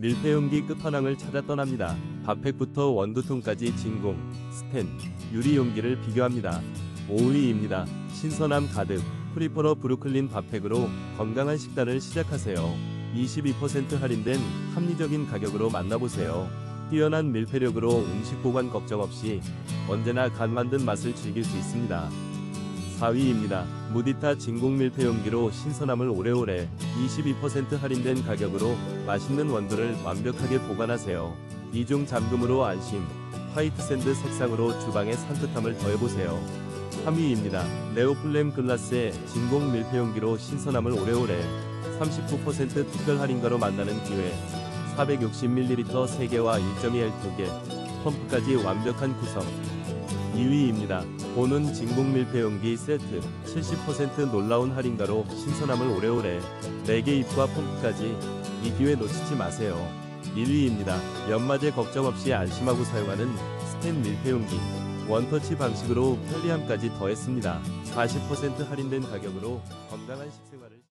밀폐용기 끝판왕을 찾아 떠납니다. 밥팩부터 원두통까지 진공, 스텐, 유리 용기를 비교합니다. 5위입니다. 신선함 가득 프리퍼러 브루클린 밥팩으로 건강한 식단을 시작하세요. 22% 할인된 합리적인 가격으로 만나보세요. 뛰어난 밀폐력으로 음식 보관 걱정 없이 언제나 간 만든 맛을 즐길 수 있습니다. 4위입니다. 무디타 진공 밀폐용기로 신선함을 오래오래 22% 할인된 가격으로 맛있는 원두를 완벽하게 보관하세요. 이중 잠금으로 안심, 화이트 샌드 색상으로 주방의 산뜻함을 더해보세요. 3위입니다. 네오플렘 글라스의 진공 밀폐용기로 신선함을 오래오래 39% 특별 할인가로 만나는 기회 460ml 3개와 1.2L 2개 펌프까지 완벽한 구성 2위입니다. 보는 진공 밀폐용기 세트 70% 놀라운 할인가로 신선함을 오래오래 4개 입과 펌프까지 이 기회 놓치지 마세요. 1위입니다. 연마제 걱정 없이 안심하고 사용하는 스텐 밀폐용기 원터치 방식으로 편리함까지 더했습니다. 40% 할인된 가격으로 건강한 식생활을